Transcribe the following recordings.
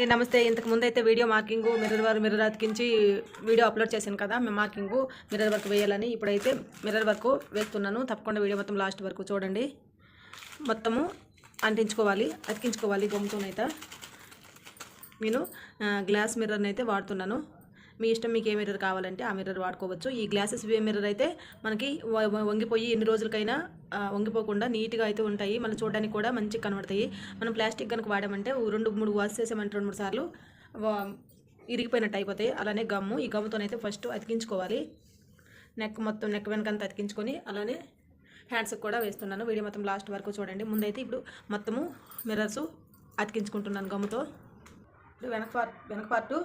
నమస్తే. ఇంతకుముందు అయితే video marking mirror work mirror అతికించి వీడియో అప్లోడ్ చేశాను కదా మేము మార్కింగ్ మిర్రర్ వర్క్ వేయాలని ఇప్పుడైతే మిర్రర్ వర్క్ వేస్తున్నాను. తప్పకుండా వీడియో మొత్తం లాస్ట్ వరకు చూడండి. మొత్తము అంటించుకోవాలి అతికించుకోవాలి గమ్ముతోనైతే నేను గ్లాస్ మిర్రర్ని అయితే వాడుతున్నాను. మీ ఇష్టం మీకు ఏ మిర్రర్ కావాలంటే ఆ మిర్రర్ వాడుకోవచ్చు. ఈ గ్లాసెస్ మిర్రర్ అయితే మనకి వంగిపోయి ఎన్ని రోజులకైనా వంగిపోకుండా నీట్గా అయితే ఉంటాయి. మనం చూడడానికి కూడా మంచిగా కనబడతాయి. మనం ప్లాస్టిక్ కనుక వాడామంటే రెండు మూడు వాష్ చేసామంటే రెండు మూడు సార్లు వా- ఇరిగిపోయినట్టు అయిపోతాయి. అలానే గమ్ము. ఈ గమ్ముతోనైతే ఫస్ట్ అతికించుకోవాలి. నెక్ మొత్తం నెక్ వెనకంతా అతికించుకొని అలానే హ్యాండ్స్కి కూడా వేస్తున్నాను. వీడియో మొత్తం లాస్ట్ వరకు చూడండి. ముందైతే ఇప్పుడు మొత్తము మిర్రర్స్ అతికించుకుంటున్నాను గమ్ముతో. ఇప్పుడు వెనక పార్ట్ వెనక పార్టు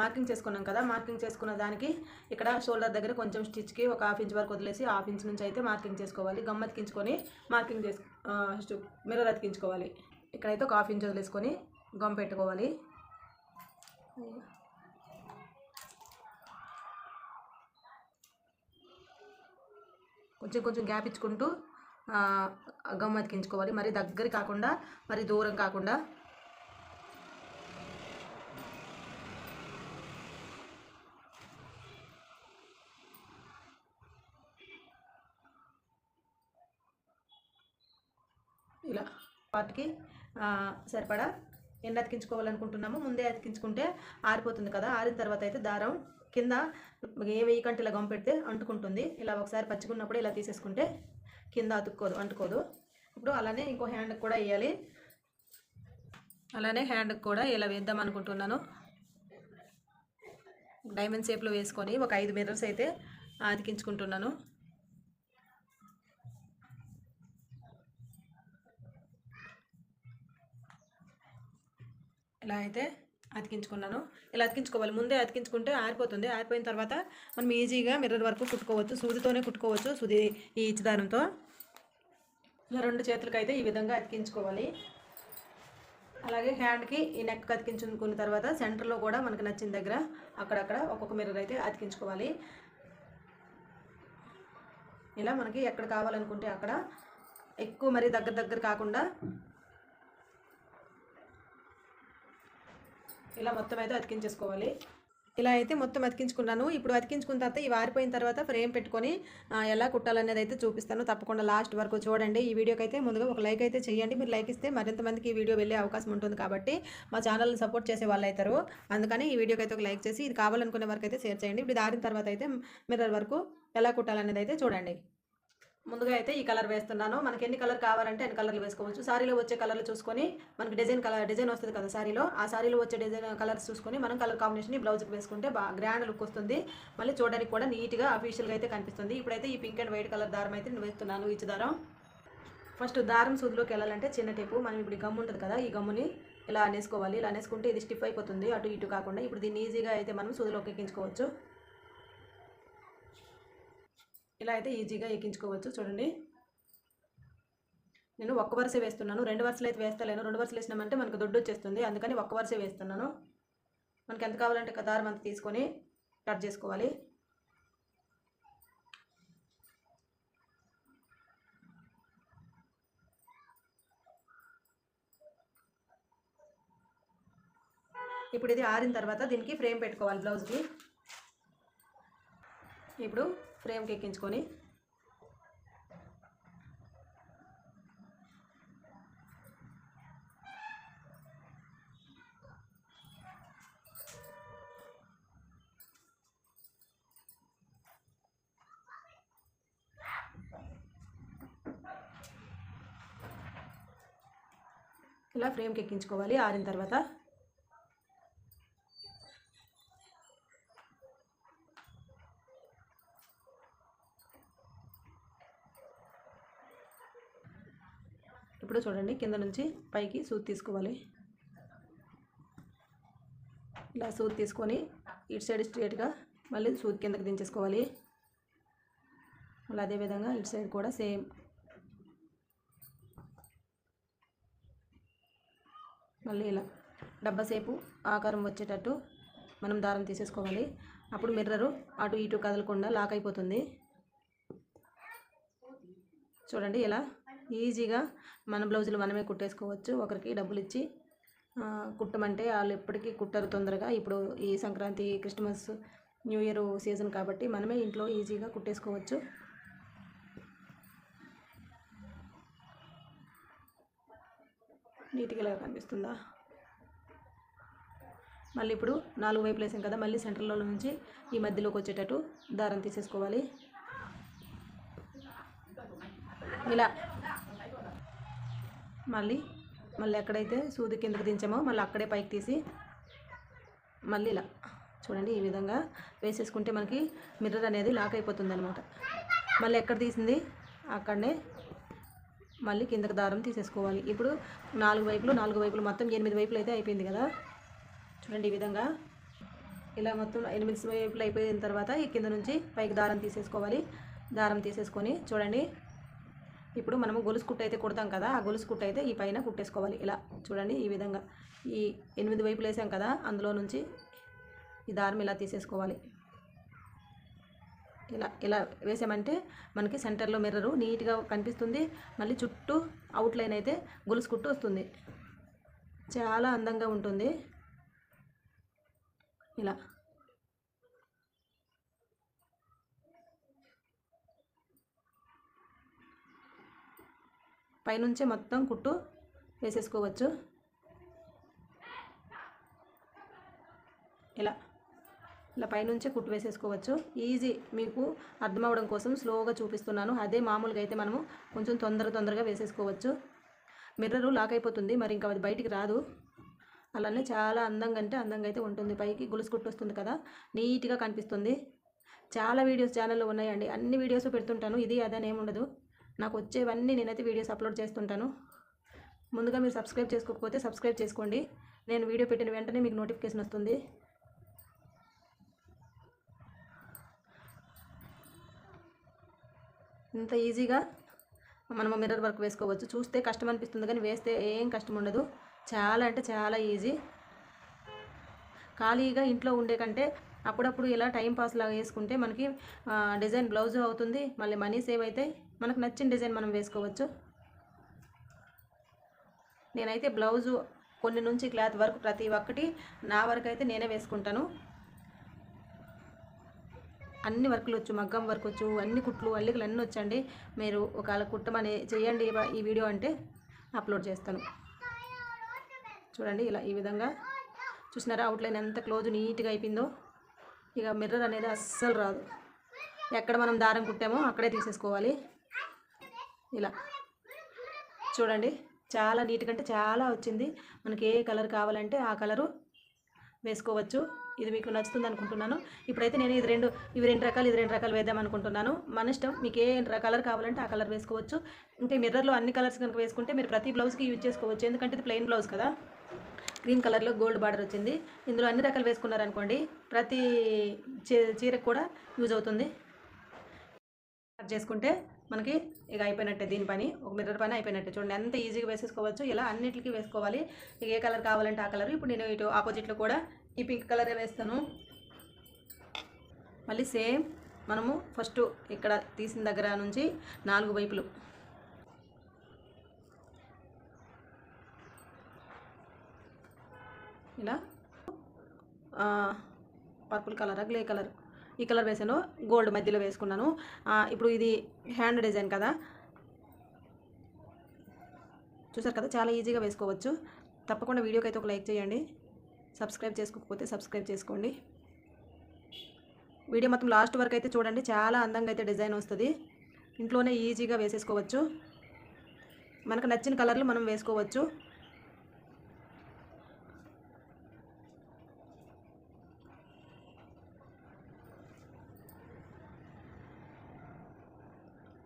మార్కింగ్ చేసుకున్నాం కదా మార్కింగ్ చేసుకున్న దానికి ఇక్కడ షోల్డర్ దగ్గర కొంచెం స్టిచ్కి ఒక హాఫ్ ఇంచ్ వరకు వదిలేసి హాఫ్ ఇంచ్ నుంచి అయితే మార్కింగ్ చేసుకోవాలి. గమ్ అతికించుకొని మార్కింగ్ చేసు మిర్రర్ అతికించుకోవాలి. ఇక్కడైతే ఒక హాఫ్ ఇంచ్ వదిలేసుకొని గమ్ పెట్టుకోవాలి. కొంచెం కొంచెం గ్యాప్ ఇచ్చుకుంటూ ఆ, గమ్ అతికించుకోవాలి. మరి దగ్గర కాకుండా మరి దూరం కాకుండా ఇలా వాటికి సరిపడా ఎండ అతికించుకోవాలనుకుంటున్నాము. ముందే అతికించుకుంటే ఆరిపోతుంది కదా. ఆరిన తర్వాత అయితే దారం కింద ఏ వెయ్యి కంటే ఇలా గమ్ పెడితే అంటుకుంటుంది. ఇలా ఒకసారి పచ్చుకున్నప్పుడు ఇలా తీసేసుకుంటే కింద అతుక్కోదు అంటుకోదు. ఇప్పుడు అలానే ఇంకో హ్యాండ్కి కూడా వేయాలి. అలానే హ్యాండ్కి కూడా ఇలా వేద్దాం అనుకుంటున్నాను. డైమండ్ షేప్లో వేసుకొని ఒక ఐదు మిర్రర్స్ అయితే అతికించుకుంటున్నాను. ఇలా అయితే అతికించుకున్నాను. ఇలా అతికించుకోవాలి. ముందే అతికించుకుంటే ఆరిపోతుంది. ఆరిపోయిన తర్వాత మనం ఈజీగా మిర్రర్ వరకు కుట్టుకోవచ్చు. సూదితోనే కుట్టుకోవచ్చు సూది ఈ ఇచ్చిదారంతో. ఇలా రెండు చేతులకైతే ఈ విధంగా అతికించుకోవాలి. అలాగే హ్యాండ్కి ఈ నెక్ అతికించుకున్న తర్వాత సెంటర్లో కూడా మనకు నచ్చిన దగ్గర అక్కడక్కడ ఒక్కొక్క మిర్రర్ అయితే అతికించుకోవాలి. ఇలా మనకి ఎక్కడ కావాలనుకుంటే అక్కడ ఎక్కువ మరి దగ్గర దగ్గర కాకుండా ఇలా మొత్తం అయితే అతికించేసుకోవాలి. ఇలా అయితే మొత్తం అతికించుకున్నాను. ఇప్పుడు అతికించుకున్న తర్వాత ఇవి ఆరిపోయిన తర్వాత ఫ్రేమ్ పెట్టుకొని ఎలా కుట్టాలనేది అయితే చూపిస్తాను. తప్పకుండా లాస్ట్ వరకు చూడండి. ఈ వీడియోకి అయితే ముందుగా ఒక లైక్ అయితే చేయండి. మీరు లైక్ ఇస్తే మరింత మందికి ఈ వీడియో వెళ్ళే అవకాశం ఉంటుంది కాబట్టి మా ఛానల్ని సపోర్ట్ చేసే వాళ్ళు అవుతారు అందుకని ఈ వీడియోకి అయితే ఒక లైక్ చేసి ఇది కావాలనుకునే వరకు అయితే షేర్ చేయండి. ఇప్పుడు ఆరిన తర్వాత అయితే మిర్రర్ వరకు ఎలా కుట్టాలనేది అయితే చూడండి. ముందుగా అయితే ఈ కలర్ వేస్తున్నాను. మనకి ఎన్ని కలర్ కావాలంటే అన్ని కలర్లు వేసుకోవచ్చు. సారీలో వచ్చే కలర్లు చూసుకొని మనకి డిజైన్ కలర్ డిజైన్ వస్తుంది కదా సారీలో. ఆ సారీలో వచ్చే డిజైన్ కలర్స్ చూసుకొని మనం కలర్ కాంబినేషన్ ఈ బ్లౌజ్కి వేసుకుంటే బాగా గ్రాండ్ లుక్ వస్తుంది. మళ్ళీ చూడడానికి కూడా నీట్గా అఫీషియల్గా అయితే కనిపిస్తుంది. ఇప్పుడైతే ఈ పింక్ అండ్ వైట్ కలర్ దారం అయితే నేను వేస్తున్నాను ఇచ్చి దారం. ఫస్ట్ దారం సూదిలోకి వెళ్ళాలంటే చిన్న టేపు. మనం ఇప్పుడు ఈ గమ్ము ఉంటుంది కదా ఈ గమ్ముని ఇలా అనేసుకోవాలి. ఇలా అనేసుకుంటే ఇది స్టిఫ్ అయిపోతుంది. అటు ఇటు కాకుండా ఇప్పుడు దీన్ని ఈజీగా అయితే మనం సూదిలోకి ఎక్కించుకోవచ్చు. ఇలా అయితే ఈజీగా ఎక్కించుకోవచ్చు. చూడండి. నేను ఒక్క వరుస వేస్తున్నాను. రెండు వరుసలు అయితే వేస్తలేను. రెండు వరుసలు వేసినామంటే మనకు దొడ్డు వచ్చేస్తుంది. అందుకని ఒక్క వరుస వేస్తున్నాను. మనకి ఎంత కావాలంటే దారం అంత తీసుకొని కట్ చేసుకోవాలి. ఇప్పుడు ఇది ఆరిన తర్వాత దీనికి ఫ్రేమ్ పెట్టుకోవాలి బ్లౌజ్కి. ఇప్పుడు ఫ్రేమ్కి ఎక్కించుకొని ఇలా ఫ్రేమ్కి ఎక్కించుకోవాలి. ఆరిన తర్వాత ఇప్పుడు చూడండి. కింద నుంచి పైకి సూత్ తీసుకోవాలి. ఇలా సూత్ తీసుకొని ఇటు సైడ్ స్ట్రేట్గా మళ్ళీ సూత్ కిందకి దించేసుకోవాలి. మళ్ళీ అదేవిధంగా ఇటు సైడ్ కూడా సేమ్. మళ్ళీ ఇలా డబ్బా సేపు ఆకారం వచ్చేటట్టు మనం దారం తీసేసుకోవాలి. అప్పుడు మిర్రరు అటు ఇటు కదలకుండా లాక్ అయిపోతుంది. చూడండి ఇలా ఈజీగా మన బ్లౌజులు మనమే కుట్టేసుకోవచ్చు. ఒకరికి డబ్బులు ఇచ్చి కుట్టమంటే వాళ్ళు ఎప్పటికీ కుట్టరు తొందరగా. ఇప్పుడు ఈ Sankranti Christmas new year season కాబట్టి మనమే ఇంట్లో ఈజీగా కుట్టేసుకోవచ్చు. నీట్గా ఇలా కనిపిస్తుందా? మళ్ళీ ఇప్పుడు నాలుగు వైపులు వేసాం కదా మళ్ళీ సెంటర్లో నుంచి ఈ మధ్యలోకి వచ్చేటట్టు దారం తీసేసుకోవాలి. ఇలా మళ్ళీ మళ్ళీ ఎక్కడైతే సూది కిందకి దించామో మళ్ళీ అక్కడే పైకి తీసి మళ్ళీ ఇలా చూడండి ఈ విధంగా వేసేసుకుంటే మనకి మిర్రర్ అనేది లాక్ అయిపోతుంది అనమాట మళ్ళీ ఎక్కడ తీసింది? అక్కడనే మళ్ళీ కిందకి దారం తీసేసుకోవాలి. ఇప్పుడు నాలుగు వైపులు నాలుగు వైపులు మొత్తం ఎనిమిది వైపులు అయితే అయిపోయింది కదా? చూడండి ఈ విధంగా ఇలా మొత్తం ఎనిమిది వైపులు అయిపోయిన తర్వాత ఈ కింద నుంచి పైకి దారం తీసేసుకోవాలి. దారం తీసేసుకొని చూడండి ఇప్పుడు మనము గొలుసు కుట్టు అయితే కుడతాం కదా ఆ గొలుసు కుట్టు అయితే ఈ పైన కుట్టేసుకోవాలి. ఇలా చూడండి ఈ విధంగా. ఈ ఎనిమిది వైపులు వేసాం కదా అందులో నుంచి ఈ దారం ఇలా తీసేసుకోవాలి. ఇలా ఇలా వేసామంటే మనకి సెంటర్లో మిర్రరు నీట్గా కనిపిస్తుంది. మళ్ళీ చుట్టూ అవుట్లైన్ అయితే గొలుసు కుట్టు వస్తుంది. చాలా అందంగా ఉంటుంది. ఇలా. పైనుంచే మొత్తం కుట్టు వేసేసుకోవచ్చు. ఇలా ఇలా పైనుంచే కుట్టు వేసేసుకోవచ్చు. ఈజీ మీకు అర్థం అవడం కోసం స్లోగా చూపిస్తున్నాను. అదే మామూలుగా అయితే మనము కొంచెం తొందర తొందరగా వేసేసుకోవచ్చు. మిర్రరు లాక్ అయిపోతుంది మరి ఇంకా అది బయటికి రాదు. అలానే చాలా అందంగా అంటే అందంగా అయితే ఉంటుంది. పైకి గొలుసు కుట్టు వస్తుంది కదా నీట్గా కనిపిస్తుంది. చాలా వీడియోస్ ఛానల్లో ఉన్నాయండి. అన్ని వీడియోస్ పెడుతుంటాను. ఇది అదని ఏముండదు. నాకు వచ్చేవన్నీ నేనైతే వీడియోస్ అప్లోడ్ చేస్తుంటాను. ముందుగా మీరు సబ్స్క్రైబ్ చేసుకోకపోతే సబ్స్క్రైబ్ చేసుకోండి. నేను వీడియో పెట్టిన వెంటనే మీకు నోటిఫికేషన్ వస్తుంది. ఇంత ఈజీగా మనము మిర్రర్ వర్క్ వేసుకోవచ్చు. చూస్తే కష్టం అనిపిస్తుంది కానీ వేస్తే ఏం కష్టం ఉండదు. చాలా అంటే చాలా ఈజీ. ఖాళీగా ఇంట్లో ఉండే కంటే అప్పుడప్పుడు ఇలా టైం పాస్ లాగా వేసుకుంటే మనకి డిజైన్ బ్లౌజ్ అవుతుంది. మళ్ళీ మనీ సేవ్ అవుతాయి మనకు నచ్చిన డిజైన్ మనం వేసుకోవచ్చు. నేనైతే బ్లౌజు కొన్ని నుంచి క్లాత్ వరకు ప్రతి ఒక్కటి నా వరకు అయితే నేనే వేసుకుంటాను. అన్ని వర్కులు వచ్చు మగ్గం వర్క్ వచ్చు అన్ని కుట్లు అల్లికలు అన్నీ వచ్చండి. మీరు ఒకవేళ కుట్టమని చేయండి ఈ వీడియో అంటే అప్లోడ్ చేస్తాను. చూడండి ఇలా ఈ విధంగా. చూసినారా? అవుట్లైన్ ఎంత క్లోజ్ నీట్గా అయిపోయిందో. ఇక మిర్రర్ అనేది అస్సలు రాదు. ఎక్కడ మనం దారం కుట్టామో అక్కడే తీసేసుకోవాలి. ఇలా. చూడండి చాలా నీట్గా అంటే చాలా వచ్చింది. మనకి ఏ కలర్ కావాలంటే ఆ కలరు వేసుకోవచ్చు. ఇది మీకు నచ్చుతుంది అనుకుంటున్నాను. ఇప్పుడైతే నేను ఇది రెండు ఇవి రెండు రకాలు ఇది రెండు రకాలు వేద్దాం అనుకుంటున్నాను. మన ఇష్టం మీకు ఏ కలర్ కావాలంటే ఆ కలర్ వేసుకోవచ్చు. ఇంకా మిర్రర్లో అన్ని కలర్స్ కనుక వేసుకుంటే మీరు ప్రతి బ్లౌజ్కి యూజ్ చేసుకోవచ్చు. ఎందుకంటే ఇది ప్లెయిన్ బ్లౌజ్ కదా. గ్రీన్ కలర్లో గోల్డ్ బార్డర్ వచ్చింది. ఇందులో అన్ని రకాలు వేసుకున్నారనుకోండి ప్రతి చీ- చీరకు కూడా యూజ్ అవుతుంది. చేసుకుంటే మనకి ఇక అయిపోయినట్టే దీని పని. ఒక మిర్రర్ పని అయిపోయినట్టే. చూడండి ఎంత ఈజీగా వేసేసుకోవచ్చు ఇలా అన్నిటికీ వేసుకోవాలి. ఇక ఏ కలర్ కావాలంటే ఆ కలర్. ఇప్పుడు నేను ఇటు ఆపోజిట్లో కూడా ఈ పింక్ కలరే వేస్తాను. మళ్ళీ సేమ్ మనము ఫస్ట్ ఇక్కడ తీసిన దగ్గర నుంచి నాలుగు వైపులు ఇలా. పర్పుల్ కలరా గ్లే కలర్ ఈ కలర్ వేసాను గోల్డ్ మధ్యలో వేసుకున్నాను. ఇప్పుడు ఇది హ్యాండ్ డిజైన్ కదా. చూసారు కదా చాలా ఈజీగా వేసుకోవచ్చు. తప్పకుండా వీడియోకి అయితే ఒక లైక్ చేయండి. సబ్స్క్రైబ్ చేసుకోకపోతే సబ్స్క్రైబ్ చేసుకోండి. వీడియో మొత్తం లాస్ట్ వరకు అయితే చూడండి. చాలా అందంగా అయితే డిజైన్ వస్తుంది. ఇంట్లోనే ఈజీగా వేసేసుకోవచ్చు. మనకు నచ్చిన కలర్లు మనం వేసుకోవచ్చు.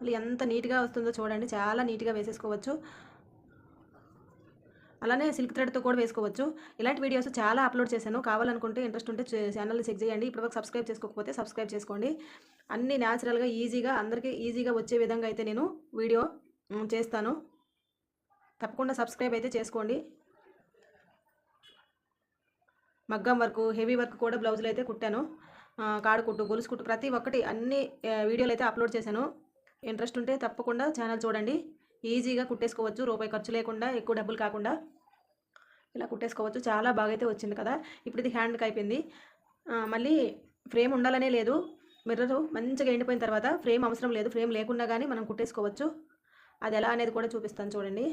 మళ్ళీ ఎంత నీట్గా వస్తుందో చూడండి. చాలా నీట్గా వేసేసుకోవచ్చు. అలానే సిల్క్ థ్రెడ్తో కూడా వేసుకోవచ్చు. ఇలాంటి వీడియోస్ చాలా అప్లోడ్ చేశాను. కావాలనుకుంటే ఇంట్రెస్ట్ ఉంటే ఛానల్ని చెక్ చేయండి. ఇప్పటివరకు సబ్స్క్రైబ్ చేసుకోకపోతే సబ్స్క్రైబ్ చేసుకోండి. అన్నీ న్యాచురల్గా ఈజీగా అందరికీ ఈజీగా వచ్చే విధంగా అయితే నేను వీడియో చేస్తాను. తప్పకుండా సబ్స్క్రైబ్ అయితే చేసుకోండి. మగ్గం వర్క్ హెవీ వర్క్ కూడా బ్లౌజులు అయితే కుట్టాను. ఆ, కాడు కుట్టు గొలుసు కుట్టు ప్రతి ఒక్కటి అన్ని వీడియోలు అయితే అప్లోడ్ చేశాను. ఇంట్రెస్ట్ ఉంటే తప్పకుండా ఛానల్ చూడండి. ఈజీగా కుట్టేసుకోవచ్చు రూపాయి ఖర్చు లేకుండా ఎక్కువ డబ్బులు కాకుండా. ఇలా కుట్టేసుకోవచ్చు చాలా బాగా అయితే వచ్చింది కదా. ఇప్పుడు ఇది హ్యాండ్కి అయిపోయింది మళ్ళీ ఫ్రేమ్ ఉండాలనే లేదు. మిర్రర్ మంచిగా ఎండిపోయిన తర్వాత ఫ్రేమ్ అవసరం లేదు. ఫ్రేమ్ లేకుండా కానీ మనం కుట్టేసుకోవచ్చు. అది ఎలా అనేది కూడా చూపిస్తాను చూడండి.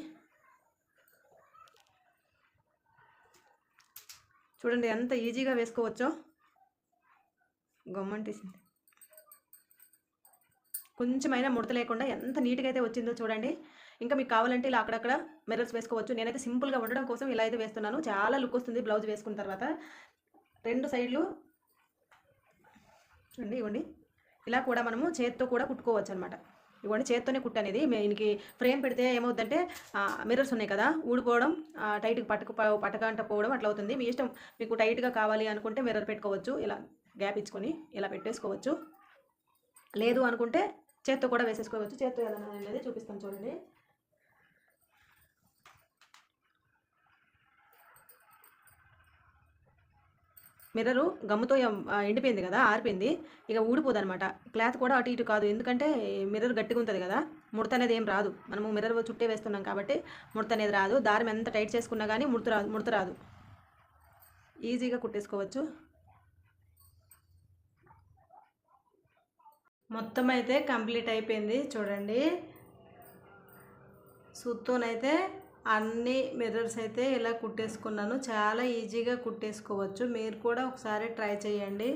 చూడండి ఎంత ఈజీగా వేసుకోవచ్చో. గమ్మంటేసింది కొంచెమైనా ముడత లేకుండా ఎంత నీట్గా అయితే వచ్చిందో చూడండి. ఇంకా మీకు కావాలంటే ఇలా అక్కడక్కడ మిర్రర్స్ వేసుకోవచ్చు. నేనైతే సింపుల్గా ఉండడం కోసం ఇలా అయితే వేస్తున్నాను. చాలా లుక్ వస్తుంది బ్లౌజ్ వేసుకున్న తర్వాత. రెండు సైడ్లు చూడండి ఇవ్వండి. ఇలా కూడా మనము చేత్తో కూడా కుట్టుకోవచ్చు అనమాట ఇవ్వండి చేత్తోనే కుట్టు అనేది దీనికి ఫ్రేమ్ పెడితే ఏమవుతుందంటే మిర్రర్స్ ఉన్నాయి కదా ఊడిపోవడం టైట్గా పట్టుకు పట్టకంట పోవడం అట్లా అవుతుంది. మీ ఇష్టం మీకు టైట్గా కావాలి అనుకుంటే మిర్రర్ పెట్టుకోవచ్చు. ఇలా గ్యాప్ ఇచ్చుకొని ఇలా పెట్టేసుకోవచ్చు. లేదు అనుకుంటే చేత్తో కూడా వేసేసుకోవచ్చు. చేత్తో ఎలా అనేది చూపిస్తాను చూడండి. మిర్రరు గమ్ముతో ఎండిపోయింది కదా ఆరిపోయింది. ఇక ఊడిపోదు అనమాట క్లాత్ కూడా అటు ఇటు కాదు. ఎందుకంటే మిర్రర్ గట్టిగా ఉంటుంది కదా ముడత అనేది ఏం రాదు. మనము మిర్రర్ చుట్టే వేస్తున్నాం కాబట్టి ముడత అనేది రాదు. దారం ఎంత టైట్ చేసుకున్నా కానీ ముడత రాదు ముడత రాదు. ఈజీగా కుట్టేసుకోవచ్చు. మొత్తం అయితే కంప్లీట్ అయిపోయింది చూడండి. సూత్తోనైతే అన్ని మిర్రర్స్ అయితే ఇలా కుట్టేసుకున్నాను. చాలా ఈజీగా కుట్టేసుకోవచ్చు. మీరు కూడా ఒకసారి ట్రై చేయండి.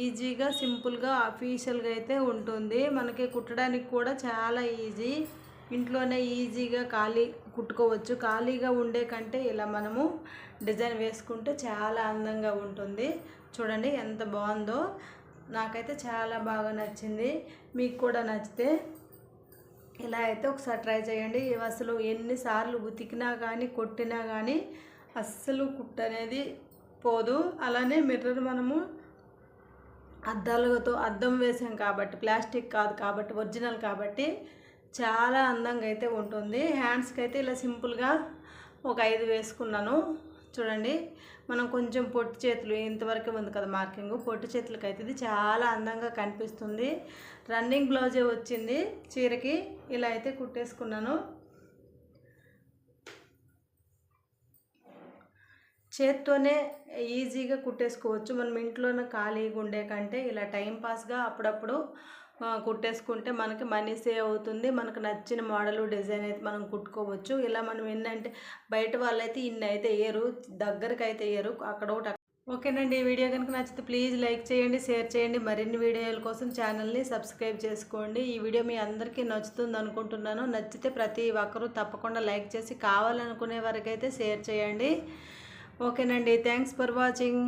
ఈజీగా సింపుల్గా అఫీషియల్గా అయితే ఉంటుంది. మనకి కుట్టడానికి కూడా చాలా ఈజీ. ఇంట్లోనే ఈజీగా ఖాళీ కుట్టుకోవచ్చు. ఖాళీగా ఉండే కంటే ఇలా మనము డిజైన్ వేసుకుంటే చాలా అందంగా ఉంటుంది. చూడండి ఎంత బాగుందో. నాకైతే చాలా బాగా నచ్చింది. మీకు కూడా నచ్చితే ఇలా అయితే ఒకసారి ట్రై చేయండి. ఇవి అసలు ఎన్నిసార్లు ఉతికినా కానీ కొట్టినా కానీ అస్సలు కుట్టు అనేది పోదు. అలానే మిర్రర్ మనము అద్దాలతో అద్దం వేసాం కాబట్టి ప్లాస్టిక్ కాదు కాబట్టి ఒరిజినల్ కాబట్టి చాలా అందంగా అయితే ఉంటుంది. హ్యాండ్స్కి అయితే ఇలా సింపుల్గా ఒక ఐదు వేసుకున్నాను. చూడండి. మనం కొంచెం పొట్టు చేతులు ఇంతవరకు ఉంది కదా మార్కింగ్. పొట్టు చేతులకి అయితే ఇది చాలా అందంగా కనిపిస్తుంది. రన్నింగ్ బ్లౌజే వచ్చింది చీరకి. ఇలా అయితే కుట్టేసుకున్నాను. చేత్తోనే ఈజీగా కుట్టేసుకోవచ్చు. మనం ఇంట్లోనే ఖాళీగా ఉండే కంటే ఇలా టైం పాస్గా అప్పుడప్పుడు కుట్టేసుకుంటే మనకి మనీ సేవ్ అవుతుంది. మనకు నచ్చిన మోడల్ డిజైన్ అయితే మనం కుట్టుకోవచ్చు. ఇలా మనం ఏంటంటే బయట వాళ్ళైతే ఇన్ని అయితే వేయరు దగ్గరకు అయితే వేయరు అక్కడ ఒకటి అక్కడ- ఓకేనండి ఈ వీడియో కనుక నచ్చితే ప్లీజ్ లైక్ చేయండి షేర్ చేయండి. మరిన్ని వీడియోల కోసం ఛానల్ని సబ్స్క్రైబ్ చేసుకోండి. ఈ వీడియో మీ అందరికీ నచ్చుతుంది అనుకుంటున్నాను. నచ్చితే ప్రతి ఒక్కరూ తప్పకుండా లైక్ చేసి కావాలనుకునే వరకైతే షేర్ చేయండి. ఓకేనండి థ్యాంక్స్ ఫర్ వాచింగ్.